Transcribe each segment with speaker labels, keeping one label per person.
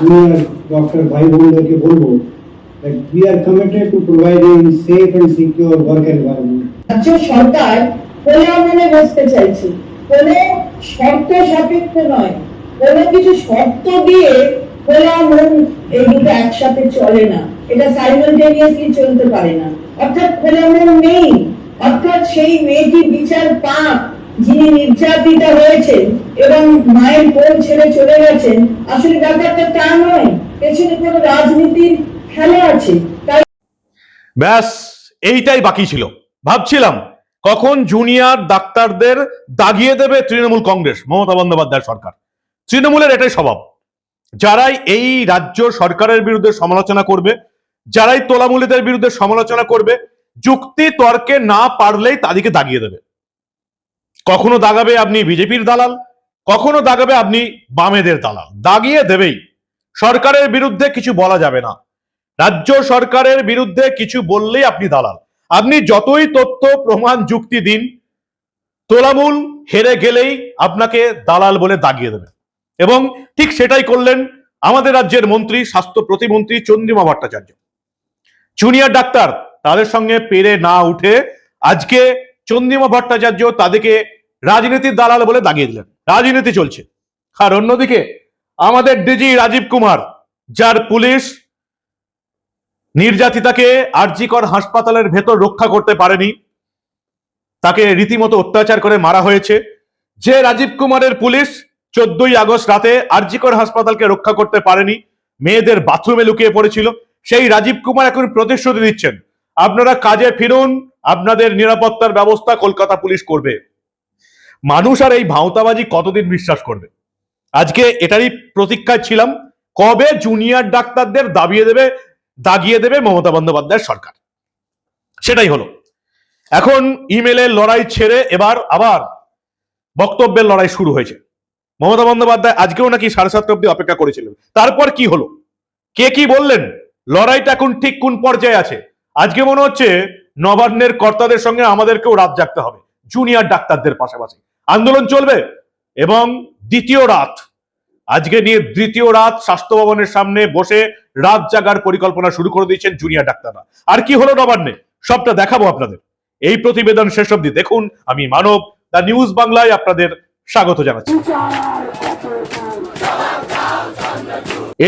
Speaker 1: junior doctor ভাই বোনদেরকে বলব that we are committed to providing safe and secure work environment.
Speaker 2: রাজ্য সরকার খোলা মনে বসতে চাইছে? কোনো শর্ত সাপেক্ষ নয়। কোনো কিছু শর্ত দিয়ে খোলা মন এই দুটো একসাথে চলে না। এটা সাইমালটেনিয়াসলি চলতে পারে না। অর্থাৎ খোলা মন নেই। অর্থাৎ সেই মেয়েটি বিচার পাক। যিনি হয়েছেন এবং মায়ের ছেড়ে চলে গেছেন, আসলে ব্যাপারটা তা নয়। পেছনে কোনো রাজনীতির খেলা আছে।
Speaker 3: ব্যাস, এইটাই বাকি ছিল। ভাবছিলাম কখন জুনিয়র ডাক্তারদের দাগিয়ে দেবে তৃণমূল কংগ্রেস, মমতা বন্দ্যোপাধ্যায় সরকার। তৃণমূলের এটাই স্বভাব। যারাই এই রাজ্য সরকারের বিরুদ্ধে সমালোচনা করবে, যারাই তোলামূলীদের বিরুদ্ধে সমালোচনা করবে, যুক্তি তর্কে না পারলেই তাদেরকে দাগিয়ে দেবে। কখনো দাগাবে আপনি বিজেপির দালাল, কখনো দাগাবে আপনি বামেদের দালাল। দাগিয়ে দেবেই। সরকারের বিরুদ্ধে কিছু বলা যাবে না। রাজ্য সরকারের বিরুদ্ধে কিছু বললেই আপনি দালাল। আপনি যতই তথ্য, প্রমাণ, যুক্তি দিন, তোলামূল হেরে গেলেই আপনাকে দালাল বলে দাগিয়ে দেবে। এবং ঠিক সেটাই করলেন আমাদের রাজ্যের মন্ত্রী, স্বাস্থ্য প্রতিমন্ত্রী চন্দ্রিমা ভট্টাচার্য। জুনিয়র ডাক্তার, তাদের সঙ্গে পেরে না উঠে আজকে চন্দ্রিমা ভট্টাচার্য তাদেরকে রাজনীতির দালাল বলে দাগিয়ে দিলেন। রাজনীতি চলছে। আর অন্যদিকে আমাদের ডিজি রাজীব কুমার, যার পুলিশ নির্যাতিতাকে আরজিকর হাসপাতালের ভেতর রক্ষা করতে পারেনি, তাকে রীতিমতো অত্যাচার করে মারা হয়েছে। যে রাজীব কুমারের পুলিশ চোদ্দই আগস্ট রাতে আরজিকর হাসপাতালকে রক্ষা করতে পারেনি, মেয়েদের বাথরুমে লুকিয়ে পড়েছিল, সেই রাজীব কুমার এখন প্রতিশ্রুতি দিচ্ছেন, আপনারা কাজে ফিরুন আপনাদের নিরাপত্তার ব্যবস্থা কলকাতা পুলিশ করবে। মানুষ আর এই ভাওতাবাজি কতদিন বিশ্বাস করবে? আজকে এটারই প্রতীক্ষায় ছিলাম, কবে জুনিয়র ডাক্তারদের দাবিয়ে দেবে, দাগিয়ে দেবে মমতা বন্দ্যোপাধ্যায়ের সরকার? সেটাই হলো। এখন ইমেলের লড়াই ছেড়ে এবার আবার বক্তব্যের লড়াই শুরু হয়েছে। মমতা বন্দ্যোপাধ্যায় আজকেও নাকি সাড়ে সাতটা অব্দি অপেক্ষা করেছিলেন। তারপর কি হলো? কে কি বললেন? লড়াইটা এখন ঠিক কোন পর্যায়ে আছে? আজকে মনে হচ্ছে নবান্নের কর্তাদের সঙ্গে আমাদেরকেও রাত জাগতে হবে জুনিয়র ডাক্তারদের পাশাপাশি। আন্দোলন চলবে এবং দ্বিতীয় রাত, আজকে নিয়ে দ্বিতীয় রাত স্বাস্থ্য ভবনের সামনে বসে রাত জাগার পরিকল্পনা শুরু করে দিয়েছেন জুনিয়র ডাক্তাররা। আর কি হলো নবান্নে? সবটা দেখাবো আপনাদের। এই প্রতিবেদন শেষ অবধি দেখুন। আমি মানব দা নিউজ বাংলায় আপনাদের স্বাগত জানাচ্ছি।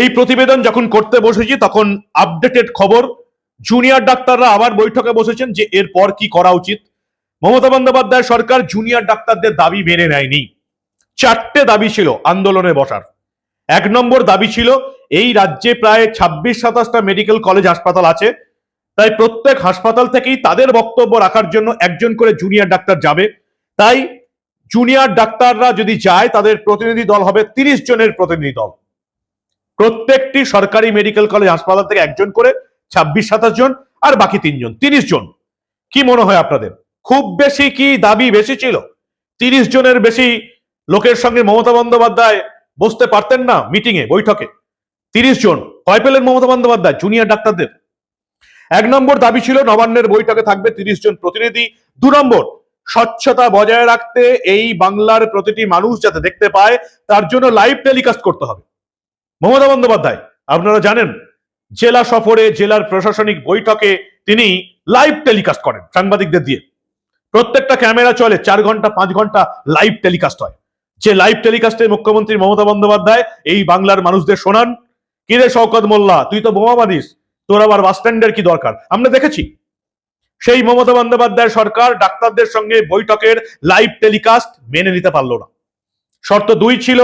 Speaker 3: এই প্রতিবেদন যখন করতে বসেছি, তখন আপডেটেড খবর জুনিয়র ডাক্তাররা আবার বৈঠকে বসেছেন যে এরপর কি করা উচিত। মমতা বন্দ্যোপাধ্যায় সরকার জুনিয়র ডাক্তারদের দাবি মেনে নেয়নি। চারটে দাবি ছিল আন্দোলনে বসার। এক নম্বর দাবি ছিল, এই রাজ্যে প্রায় ছাব্বিশ সাতাশটা মেডিকেল কলেজ হাসপাতাল আছে। তাই প্রত্যেক হাসপাতাল থেকেই তাদের বক্তব্য রাখার জন্য একজন করে জুনিয়র ডাক্তার যাবে। তাই জুনিয়র ডাক্তাররা যদি যায়, তাদের প্রতিনিধি দল হবে তিরিশ জনের প্রতিনিধি দল। প্রত্যেকটি সরকারি মেডিকেল কলেজ হাসপাতাল থেকে একজন করে ছাব্বিশ, সাতাশ জন আর বাকি তিনজন তিরিশ জন। কি মনে হয় আপনাদের? খুব বেশি কি দাবি বেশি ছিল? তিরিশ জনের বেশি লোকের সঙ্গে মমতা বন্দ্যোপাধ্যায় বসতে পারতেন না মিটিং এ বৈঠকে। তিরিশ জন কয় পেলেন মমতা বন্দ্যোপাধ্যায় জুনিয়র ডাক্তারদের। এক নম্বর দাবি ছিল নবান্নের বৈঠকে থাকবে তিরিশ জন প্রতিনিধি। দু নম্বর, স্বচ্ছতা বজায় রাখতে এই বাংলার প্রতিটি মানুষ যাতে দেখতে পায়, তার জন্য লাইভ টেলিকাস্ট করতে হবে। মমতা বন্দ্যোপাধ্যায়, আপনারা জানেন জেলা সফরে জেলার প্রশাসনিক বৈঠকে তিনি লাইভ টেলিকাস্ট করেন সাংবাদিকদের দিয়ে। প্রত্যেকটা ক্যামেরা চলে, চার ঘণ্টা, পাঁচ ঘণ্টা লাইভ টেলিকাস্ট হয়। যে লাইভ টেলিকাস্টে মুখ্যমন্ত্রী মমতা বন্দ্যোপাধ্যায়, এই বাংলার মানুষদের শোনান, কিরে শওকত মোল্লা, তুই তো বোমা বাঁধিস তোর আবার বাস স্ট্যান্ডের কি দরকার? আমরা দেখেছি। সেই মমতা বন্দ্যোপাধ্যায় সরকার ডাক্তারদের সঙ্গে বৈঠকের লাইভ টেলিকাস্ট মেনে নিতে পারল না। শর্ত দুই ছিল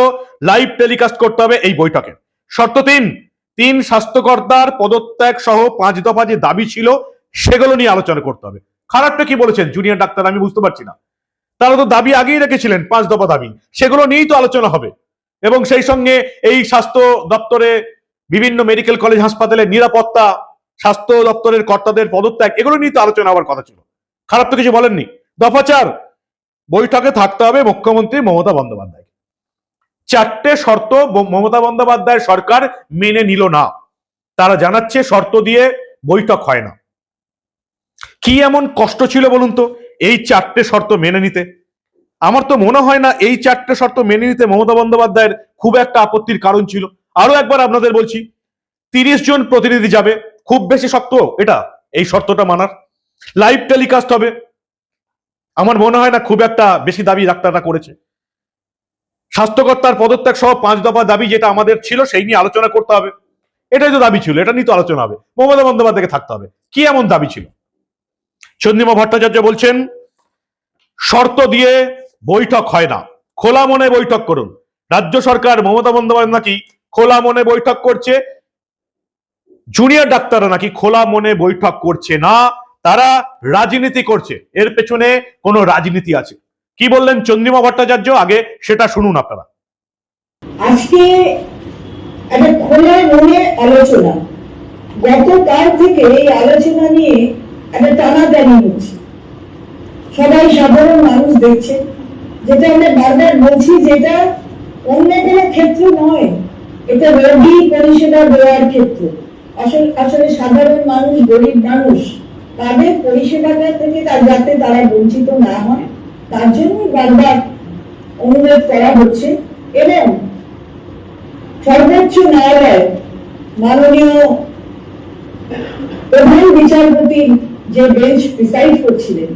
Speaker 3: লাইভ টেলিকাস্ট করতে হবে এই বৈঠকে। শর্ত তিন তিন স্বাস্থ্যকর্তার পদত্যাগ সহ পাঁচ দফা যে দাবি ছিল, সেগুলো নিয়ে আলোচনা করতে হবে। খারাপটা কি বলেছেন? জুনিয়র ডাক্তার, আমি বুঝতে পারছি না। তারা তো দাবি আগেই রেখেছিলেন, পাঁচ দফা দাবি। সেগুলো নিয়েই তো আলোচনা হবে। এবং সেই সঙ্গে এই স্বাস্থ্য দপ্তরে বিভিন্ন মেডিকেল কলেজ হাসপাতালের নিরাপত্তা, স্বাস্থ্য দপ্তরের কর্তাদের পদত্যাগ, এগুলো নিয়ে তো আলোচনা হওয়ার কথা ছিল। খারাপ তো কিছু বলেননি। দফা চার, বৈঠকে থাকতে হবে মুখ্যমন্ত্রী মমতা বন্দ্যোপাধ্যায়। চারটে শর্ত মমতা বন্দ্যোপাধ্যায় সরকার মেনে নিল না। তারা জানাচ্ছে শর্ত দিয়ে বৈঠক হয় না। কি এমন কষ্ট ছিল বলুন তো, এই চারটে শর্ত মেনে নিতে? আমার তো মনে হয় না এই চারটে শর্ত মেনে নিতে মমতা বন্দ্যোপাধ্যায়ের খুব একটা আপত্তির কারণ ছিল। আরও একবার আপনাদের বলছি, তিরিশ জন প্রতিনিধি যাবে, খুব বেশি শক্ত এটা, এই শর্তটা মানার। লাইভ টেলিকাস্ট হবে। আমার মনে হয় না খুব একটা বেশি দাবি ডাক্তাররা করেছে। স্বাস্থ্যকর্তার পদত্যাগ সহ পাঁচ দফা দাবি যেটা আমাদের ছিল সেই নিয়ে আলোচনা করতে হবে। এটাই তো দাবি ছিল, এটা নিয়ে তো আলোচনা হবে। মমতা বন্দ্যোপাধ্যায়কে থাকতে হবে। কি এমন দাবি ছিল? চন্দ্রিমা ভট্টাচার্য বলছেন, শর্ত দিয়ে বৈঠক হয় না। খোলা মনে বৈঠক করুন। রাজ্য সরকার, মমতা বন্দ্যোপাধ্যায় নাকি খোলা মনে বৈঠক করছে? জুনিয়র ডাক্তাররা নাকি খোলা মনে বৈঠক করছে না? তারা রাজনীতি করছে। এর পেছনে কোনো রাজনীতি আছে। কি বললেন চন্দ্রিমা ভট্টাচার্য? আগে সেটা শুনুন আপনারা।
Speaker 2: আজকে একটা খোলা মনে আলোচনা। গতকাল থেকে এই আলোচনা নিয়ে একটা টানাটানি হচ্ছে। সবাই সাধারণ মানুষ দেখছে যেটা আমরা বারবার বলছি যেটা অন্য কোনো ক্ষেত্র নয়, এটা রোগী পরিষেবা দেওয়ার ক্ষেত্র। আসলে আসলে সাধারণ মানুষ, গরিব মানুষ, তাদের পরিষেবাটা থেকে তার যাতে তারা বঞ্চিত না হয়। তার জন্য বারবার অনুরোধ করা হচ্ছে। এবং সর্বোচ্চ ন্যায়ালয় মাননীয় প্রধান বিচারপতি যে বেঞ্চ প্রিসাইড করছিলেন,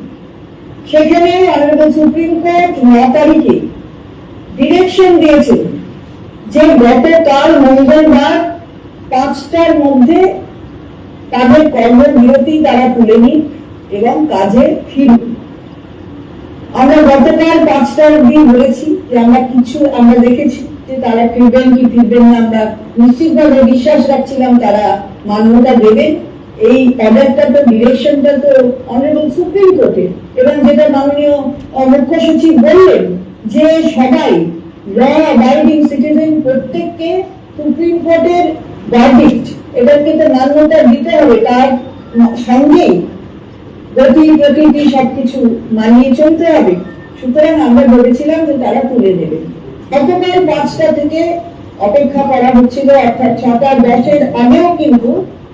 Speaker 2: সেখানে অনারেবল সুপ্রিম কোর্ট ন তারিখে ডিরেকশন দিয়েছেন যে গতকাল মঙ্গলবার পাঁচটার মধ্যে তাদের কর্মবিরতি তারা তুলে নিক এবং কাজে ফিরুক। আমরা গতকাল পাঁচটার দিন বলেছি যে আমরা কিছু, আমরা দেখেছি যে তারা ফিরবেন কি ফিরবেন না, আমরা নিশ্চিতভাবে বিশ্বাস রাখছিলাম তারা মান্যতা দেবেন এই অর্ডারটা তো, ডিরেকশনটা তো অনারেবল সুপ্রিম কোর্টে এবং যেটা মাননীয় মুখ্য সচিব বললেন যে সবাই ল অ্যাবাইডিং সিটিজেন প্রত্যেককে সুপ্রিম কোর্টের ভার্ডিক্ট এটাকে তো মান্যতা দিতে হবে। তার সঙ্গেই গতি প্রকৃতি সবকিছু মানিয়ে চলতে হবে, সুতরাং আমরা ভেবেছিলাম যে তারা তুলে নেবে। গতকাল পাঁচটা থেকে অপেক্ষা করা হচ্ছিল অর্থাৎ ছটা দশের আগেও কিন্তু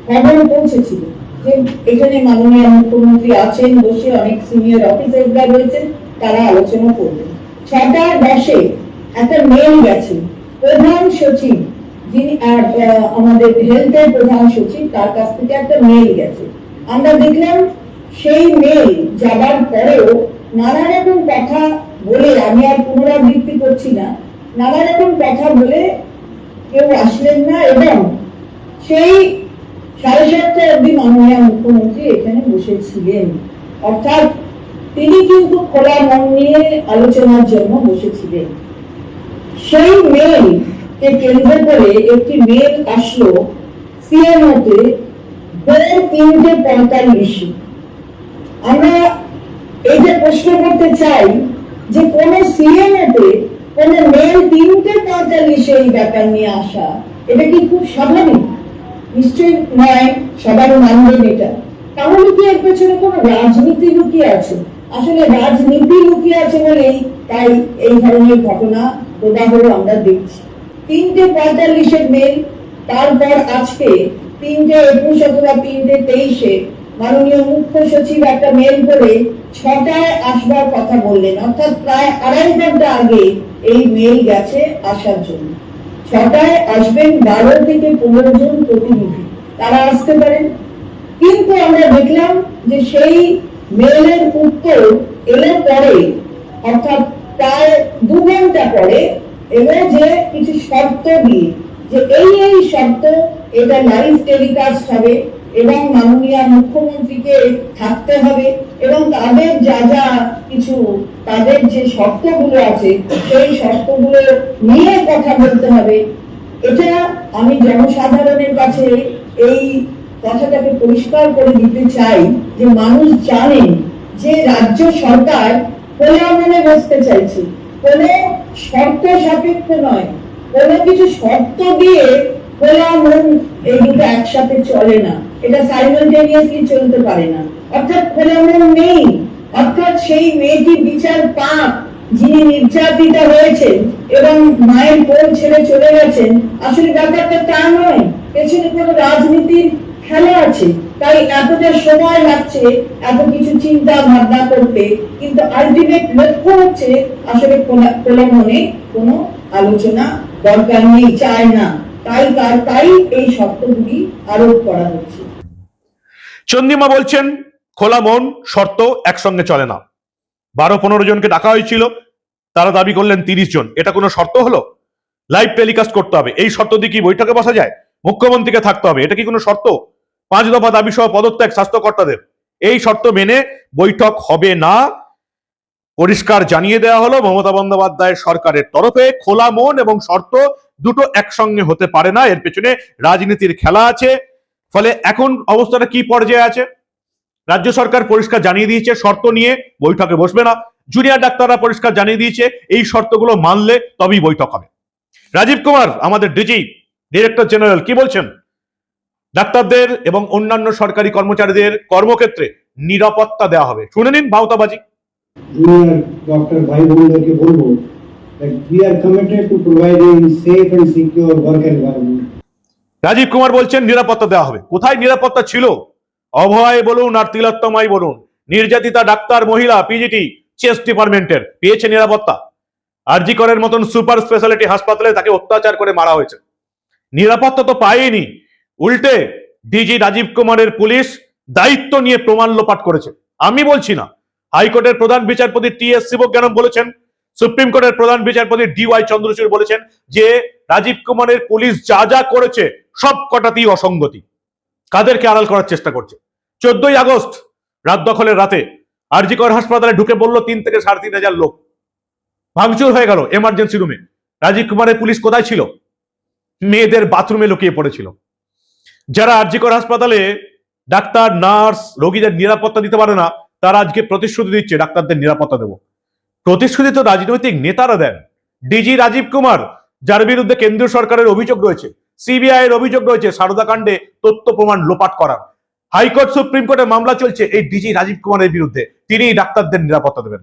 Speaker 2: খবর পৌঁছেছিল যে এখানে মাননীয় মুখ্যমন্ত্রী আছেন, বসে অনেক সিনিয়র অফিসাররা রয়েছেন, তারা আলোচনা করবেন। ছটা দশে একটা মেল গেছে, প্রধান সচিব যিনি আমাদের হেলথের প্রধান সচিব, তার কাছ থেকে একটা মেল গেছে। আমরা দেখলাম সেই মেল যাবার পরেও নানা রকম কথা বলে আমি আর পুনরাবৃত্তি করছি না নানা রকম কথা বলে কেউ আসলেন না এবং সেই সাড়ে সাতটা অব্দি মাননীয় মুখ্যমন্ত্রী এখানে বসেছিলেন। অর্থাৎ তিনি কিন্তু খোলা মন নিয়ে আলোচনার জন্য বসেছিলেন। সেই মেল কে কেন্দ্র করে একটি মেল আসলো সিএমওতে ভোর তিনটে পঁয়তাল্লিশে। আমরা প্রশ্ন করতে চাই যে কোন কোন মেল ব্যাপার নিয়ে আসা, এটা কি খুব স্বাভাবিক? নিশ্চয়ই নয় সবার মানবেন এটা। তাহলে কি এর পেছনে রাজনীতি লুকিয়ে আছে? আসলে রাজনীতি লুকিয়ে আছে বলেই তাই এই ধরনের ঘটনা প্রবাহ আমরা দেখছি। তিনটে পঁয়তাল্লিশের মেল তারপর আজকে তিনটে একুশ অথবা তিনটে তেইশে মাননীয় মুখ্য সচিব একটা মেল করে ছটায় আসবার কথা বললেন। অর্থাৎ প্রায় আড়াই ঘণ্টা আগে এই মেল গেছে আসার জন্য। ছটায় আসবেন বারো থেকে পনেরো জন প্রতিনিধি। তারা আসতে পারেন। কিন্তু আমরা দেখলাম যে সেই মেলের উত্তর এলো পরে, অর্থাৎ প্রায় দু ঘণ্টা পরে, এলো যে কিছু শর্ত দিয়ে, যে এই এই শর্ত, এটা লাইভ টেলিকাস্ট হবে। এবং মাননীয় মুখ্যমন্ত্রীকে থাকতে হবে এবং তাদের যা যা কিছু, তাদের যে শর্তগুলো আছে, সেই শর্তগুলো নিয়ে কথা বলতে হবে। এটা আমি জনসাধারণের কাছে এই কথাটাকে পরিষ্কার করে দিতে চাই যে মানুষ জানেন যে রাজ্য সরকার খোলা মনে বসতে চাইছে। কোনো শর্ত সাপেক্ষ নয়। কোনো কিছু শর্ত দিয়ে খোলা মন এই দুটো একসাথে চলে না। এটা সাইমালটেনিয়াসলি চলতে পারে না। অর্থাৎ খোলা মন নেই। অর্থাৎ সেই মেয়েটি বিচার পাপ যিনি নির্যাতিতা হয়েছেন এবং মায়ের কোল ছেড়ে চলে গেছেন, আসলে ব্যাপারটা তা নয়। পেছনে কোনো রাজনীতির খেলা আছে। তাই এতটা সময় লাগছে এত কিছু চিন্তা ভাবনা করতে। কিন্তু আলটিমেট লক্ষ্য হচ্ছে আসলে খোলা মনে কোনো আলোচনা দরকার নেই, চায় না। তাই তার তাই এই শর্তগুলি আরোপ করা হচ্ছে।
Speaker 3: চন্দিমা বলছেন, খোলা মন, শর্ত একসঙ্গে চলে না। বারো পনেরো জনকে ডাকা হয়েছিল, তারা দাবি করলেন তিরিশ জন। এটা কোনো শর্ত হলো? লাইভ টেলিকাস্ট করতে হবে। এই শর্ত দিয়ে কি বৈঠকে বসা যায়? মুখ্যমন্ত্রীকে থাকতে হবে। এটা কি কোনো শর্ত? পাঁচ দফা দাবি সহ পদত্যাগ স্বাস্থ্যকর্তাদের। এই শর্ত মেনে বৈঠক হবে না। পরিষ্কার জানিয়ে দেওয়া হলো মমতা বন্দ্যোপাধ্যায়ের সরকারের তরফে। খোলা মন এবং শর্ত দুটো একসঙ্গে হতে পারে না। এর পেছনে রাজনীতির খেলা আছে। ফলে এখন অবস্থাটা কি পর্যায়ে আছে? রাজ্য সরকার পরিষ্কার জানিয়ে দিয়েছে, শর্ত নিয়ে বৈঠকে বসবে না। জুনিয়র ডাক্তাররা পরিষ্কার জানিয়ে দিয়েছে, এই শর্তগুলো মানলে তবেই বৈঠক হবে। রাজীব কুমার, আমাদের ডিজি ডিরেক্টর জেনারেল কি বলছেন? ডাক্তারদের এবং অন্যান্য সরকারি কর্মচারীদের কর্মক্ষেত্রে নিরাপত্তা দেওয়া হবে। শুনে নিন ভাওতাবাজি।
Speaker 1: বলব we are committed to providing safe and secure work environment.
Speaker 3: Rajib Kumar বলছেন, নিরাপত্তা দেওয়া হবে। কোথায় নিরাপত্তা ছিল? অভয় বলুন আর তিলোত্তমাই বলুন। নির্যাতিতা ডাক্তার, মহিলা পিজিটি চেস্ট ডিপার্টমেন্টের পেয়েছে নিরাপত্তা। আরজি করের মতন সুপার স্পেশালিটি হাসপাতালে তাকে অত্যাচার করে মারা হয়েছে। নিরাপত্তা তো পায়নি। উল্টে ডিজি রাজীব কুমারের পুলিশ দায়িত্ব নিয়ে প্রমাণ লোপাট করেছে। আমি বলছি না। হাইকোর্টের প্রধান বিচারপতি টি এস শিবজ্ঞানম বলেছেন সুপ্রিম কোর্টের প্রধান বিচারপতি ডি ওয়াই চন্দ্রচূড় বলেছেন যে রাজীব কুমারের পুলিশ যা যা করেছে, সব কটাতেই অসঙ্গতি। কাদেরকে আড়াল করার চেষ্টা করছে? চোদ্দই আগস্ট, রাত দখলের রাতে, আরজিকর হাসপাতালে ঢুকে পড়ল তিন থেকে সাড়ে তিন হাজার লোক। ভাঙচুর হয়ে গেল এমার্জেন্সি রুমে রাজীব কুমারের পুলিশ কোথায় ছিল? মেয়েদের বাথরুমে লুকিয়ে পড়েছিল। যারা আরজিকর হাসপাতালে ডাক্তার, নার্স, রোগীদের নিরাপত্তা দিতে পারে না, তারা আজকে প্রতিশ্রুতি দিচ্ছে, ডাক্তারদের নিরাপত্তা দেবো। প্রতিশ্রুতি তো রাজনৈতিক নেতারা দেন। ডিজি রাজীব কুমার, যার বিরুদ্ধে কেন্দ্রীয় সরকারের অভিযোগ রয়েছে সিবিআই এর অভিযোগ রয়েছে, সারদা কাণ্ডে তথ্য প্রমাণ লোপাট করার। হাইকোর্ট, সুপ্রিম কোর্টে মামলা চলছে এই ডিজি রাজীব কুমারের বিরুদ্ধে। তিনি ডাক্তারদের নিরাপত্তা দেবেন।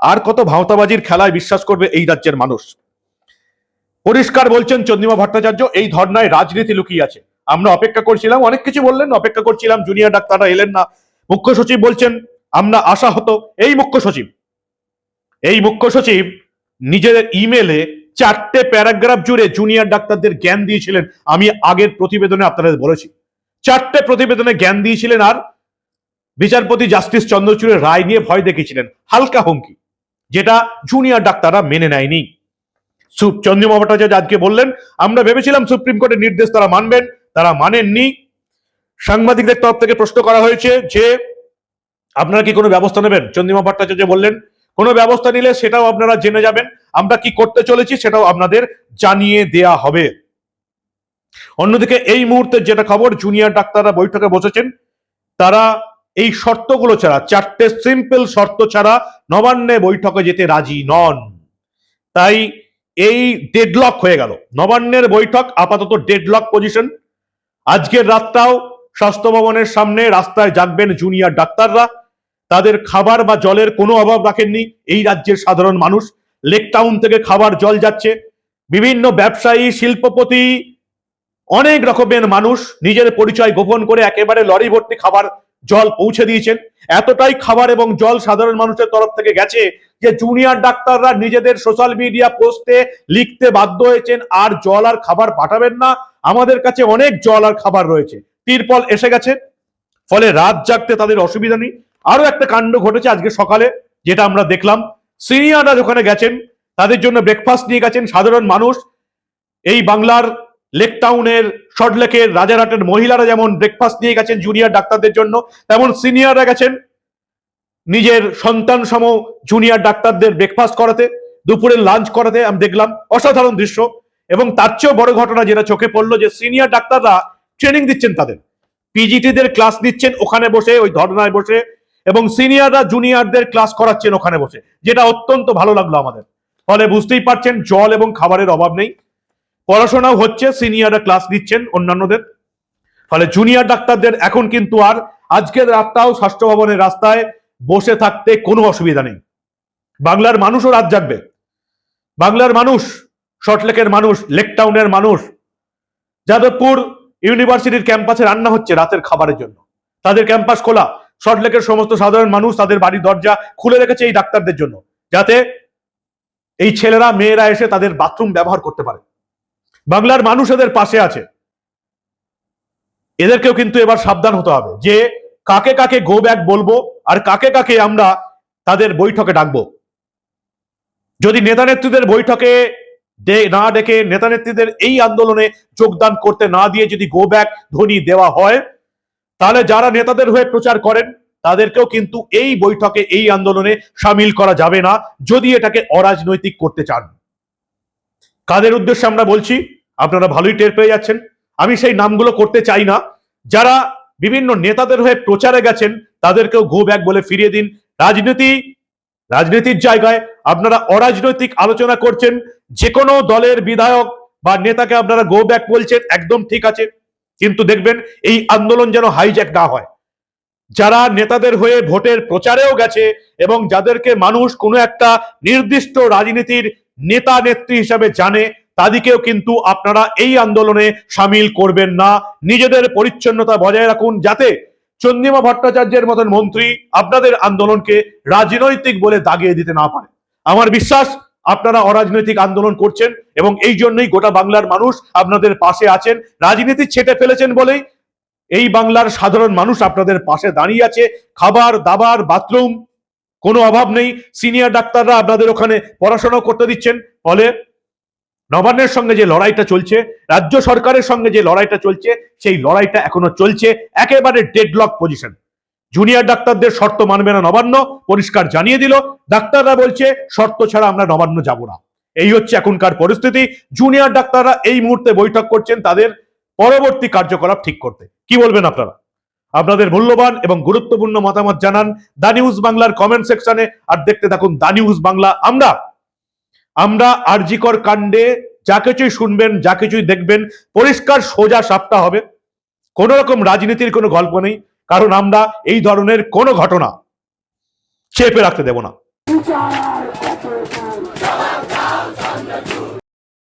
Speaker 3: আর কত ভাওতাবাজির খেলায় বিশ্বাস করবে এই রাজ্যের মানুষ? পরিষ্কার বলছেন চন্দ্রিমা ভট্টাচার্য, এই ধর্নায় রাজনীতি লুকিয়ে আছে। আমরা অপেক্ষা করছিলাম, অনেক কিছু বললেন, অপেক্ষা করছিলাম জুনিয়র ডাক্তাররা এলেন না। মুখ্য সচিব বলছেন, আমরা আশা হতো এই মুখ্য সচিব। এই মুখ্য সচিব নিজের ইমেলে চারটে প্যারাগ্রাফ জুড়ে জুনিয়র ডাক্তারদের জ্ঞান দিয়েছিলেন। আমি আগের প্রতিবেদনে আপনাদের বলেছি। চারটে প্রতিবেদনে জ্ঞান দিয়েছিলেন আর বিচারপতি জাস্টিস চন্দ্রচূড়ের রায় নিয়ে ভয় দেখিয়েছিলেন। হালকা হুমকি, যেটা জুনিয়র ডাক্তাররা মেনে নেয়নি। সু- চন্দ্রিমা ভট্টাচার্য আজকে বললেন, আমরা ভেবেছিলাম সুপ্রিম কোর্টের নির্দেশ তারা মানবেন, তারা মানেননি। সাংবাদিকদের তরফ থেকে প্রশ্ন করা হয়েছে যে, আপনারা কি কোনো ব্যবস্থা নেবেন? চন্দ্রিমা ভট্টাচার্য বললেন কোনো ব্যবস্থা নিলে সেটাও আপনারা জেনে যাবেন। আমরা কি করতে চলেছি সেটাও আপনাদের জানিয়ে দেয়া হবে। অন্যদিকে এই মুহূর্তে যেটা খবর জুনিয়র ডাক্তাররা বৈঠকে বসেছেন। তারা এই শর্তগুলো ছাড়া, চারটে সিম্পল শর্ত ছাড়া নবান্নে বৈঠকে যেতে রাজি নন। তাই এই ডেডলক হয়ে গেল। নবান্নের বৈঠক, আপাতত ডেডলক পজিশন আজকের রাতটাও স্বাস্থ্য ভবনের সামনে রাস্তায় জাগবেন জুনিয়র ডাক্তাররা। তাদের খাবার বা জলের কোনো অভাব রাখেননি। এই রাজ্যের সাধারণ মানুষ, লেক টাউন থেকে খাবার জল যাচ্ছে। বিভিন্ন ব্যবসায়ী, শিল্পপতি, অনেক রকমের মানুষ নিজের পরিচয় গোপন করে একেবারে লরি ভর্তি খাবার জল পৌঁছে দিয়েছেন। এতটাই খাবার এবং জল সাধারণ মানুষের তরফ থেকে গেছে যে জুনিয়র ডাক্তাররা নিজেদের সোশ্যাল মিডিয়া পোস্টে লিখতে বাধ্য হয়েছেন, আর জল আর খাবার পাঠাবেন না, আমাদের কাছে অনেক জল আর খাবার রয়েছে। তিরপল এসে গেছে। ফলে রাত জাগতে তাদের অসুবিধা নেই। আরও একটা কাণ্ড ঘটেছে আজকে সকালে, যেটা আমরা দেখলাম। সিনিয়ররা ওখানে গেছেন, তাদের জন্য ব্রেকফাস্ট নিয়ে গেছেন সাধারণ মানুষ। এই বাংলার লেক টাউনের শর্টলেকের রাজারহাটের মহিলারা যেমন ব্রেকফাস্ট নিয়ে গেছেন জুনিয়র ডাক্তারদের জন্য, তেমন সিনিয়ররা গেছেন নিজের সন্তান সম জুনিয়র ডাক্তারদের ব্রেকফাস্ট করাতে, দুপুরের লাঞ্চ করাতে আমি দেখলাম। অসাধারণ দৃশ্য। এবং তার চেয়েও বড় ঘটনা যেটা চোখে পড়ল যে সিনিয়র ডাক্তাররা ট্রেনিং দিচ্ছেন তাদের। পিজিটিদের ক্লাস দিচ্ছেন ওখানে বসে, ওই ধর্নায় বসে এবং সিনিয়ররা জুনিয়রদের ক্লাস করাচ্ছেন ওখানে বসে, যেটা অত্যন্ত ভালো লাগল আমাদের। ফলে বুঝতেই পারছেন, জল এবং খাবারের অভাব নেই। পড়াশোনাও হচ্ছে, সিনিয়ররা ক্লাস দিচ্ছেন অন্যান্যদের। ফলে জুনিয়র ডাক্তারদের এখন কিন্তু আর আজকের রাতটাও স্বাস্থ্য ভবনের রাস্তায় বসে থাকতে কোনো অসুবিধা নেই। বাংলার মানুষও রাত জাগবে। বাংলার মানুষ শর্টলেকের মানুষ, লেক টাউনের মানুষ, যাদবপুর ইউনিভার্সিটির ক্যাম্পাসে রান্না হচ্ছে রাতের খাবারের জন্য। তাদের ক্যাম্পাস খোলা। সল্টলেকের সমস্ত সাধারণ মানুষ তাদের বাড়ির দরজা খুলে রেখেছে এই ডাক্তারদের জন্য, যাতে এই ছেলেরা, মেয়েরা এসে তাদের বাথরুম ব্যবহার করতে পারে। বাংলার মানুষ এদের পাশে আছে। এদেরকেও কিন্তু এবার সাবধান হতে হবে যে কাকে কাকে গো ব্যাক বলব আর কাকে কাকে আমরা তাদের বৈঠকে ডাকবো। যদি নেতা নেত্রীদের বৈঠকে না ডেকে নেতা নেত্রীদের এই আন্দোলনে যোগদান করতে না দিয়ে যদি গো ব্যাক ধ্বনি দেওয়া হয় তাহলে যারা নেতাদের হয়ে প্রচার করেন, তাদেরকেও কিন্তু এই বৈঠকে এই আন্দোলনে সামিল করা যাবে না, যদি এটাকে অরাজনৈতিক করতে চান। কাদের উদ্দেশ্যে আমরা বলছি, আপনারা ভালোই টের পেয়ে যাচ্ছেন। আমি সেই নামগুলো করতে চাই না। যারা বিভিন্ন নেতাদের হয়ে প্রচারে গেছেন, তাদেরকেও গো ব্যাক বলে ফিরিয়ে দিন। রাজনীতি, রাজনীতির জায়গায় আপনারা অরাজনৈতিক আলোচনা করছেন যে কোনো দলের বিধায়ক বা নেতাকে আপনারা গো ব্যাক বলছেন, একদম ঠিক আছে। কিন্তু দেখবেন এই আন্দোলন যেন হাইজ্যাক না হয়। যারা নেতাদের হয়ে ভোটের প্রচারেও গেছে এবং যাদেরকে মানুষ কোনো একটা নির্দিষ্ট রাজনীতির নেতা নেত্রী হিসাবে জানে, তাদেরকেও কিন্তু আপনারা এই আন্দোলনে সামিল করবেন না। নিজেদের পরিচ্ছন্নতা বজায় রাখুন যাতে চন্দ্রিমা ভট্টাচার্যের মতন মন্ত্রী আপনাদের আন্দোলনকে রাজনৈতিক বলে দাগিয়ে দিতে না পারে। আমার বিশ্বাস আপনারা অরাজনৈতিক আন্দোলন করছেন এবং এই জন্যই গোটা বাংলার মানুষ আপনাদের পাশে আছেন। রাজনীতি ছেটে ফেলেছেন বলেই এই বাংলার সাধারণ মানুষ আপনাদের পাশে দাঁড়িয়ে আছে। খাবার, দাবার, বাথরুম, কোনো অভাব নেই। সিনিয়র ডাক্তাররা আপনাদের ওখানে পড়াশোনা করতে দিচ্ছেন। ফলে নবান্নের সঙ্গে যে লড়াইটা চলছে, রাজ্য সরকারের সঙ্গে যে লড়াইটা চলছে, সেই লড়াইটা এখনও চলছে। একেবারে ডেডলক পজিশন জুনিয়র ডাক্তারদের শর্ত মানবে না নবান্ন, পরিষ্কার জানিয়ে দিল। ডাক্তাররা বলছে, শর্ত ছাড়া আমরা নবান্ন যাব না। এই হচ্ছে এখনকার পরিস্থিতি। জুনিয়র ডাক্তাররা এই মুহূর্তে বৈঠক করছেন তাদের পরবর্তী কার্যকলাপ ঠিক করতে। কি বলবেন আপনারা? আপনাদের মূল্যবান এবং গুরুত্বপূর্ণ মতামত জানান দা নিউজ বাংলার কমেন্ট সেকশনে আর দেখতে থাকুন দা নিউজ বাংলা। আমরা আমরা আরজিকর কাণ্ডে যা কিছুই শুনবেন, যা কিছুই দেখবেন, পরিষ্কার সোজা সাপটা হবে। কোন রকম রাজনীতির কোনো গল্প নেই। কারণ আমরা এই ধরনের কোনো ঘটনা চেপে রাখতে দেব না।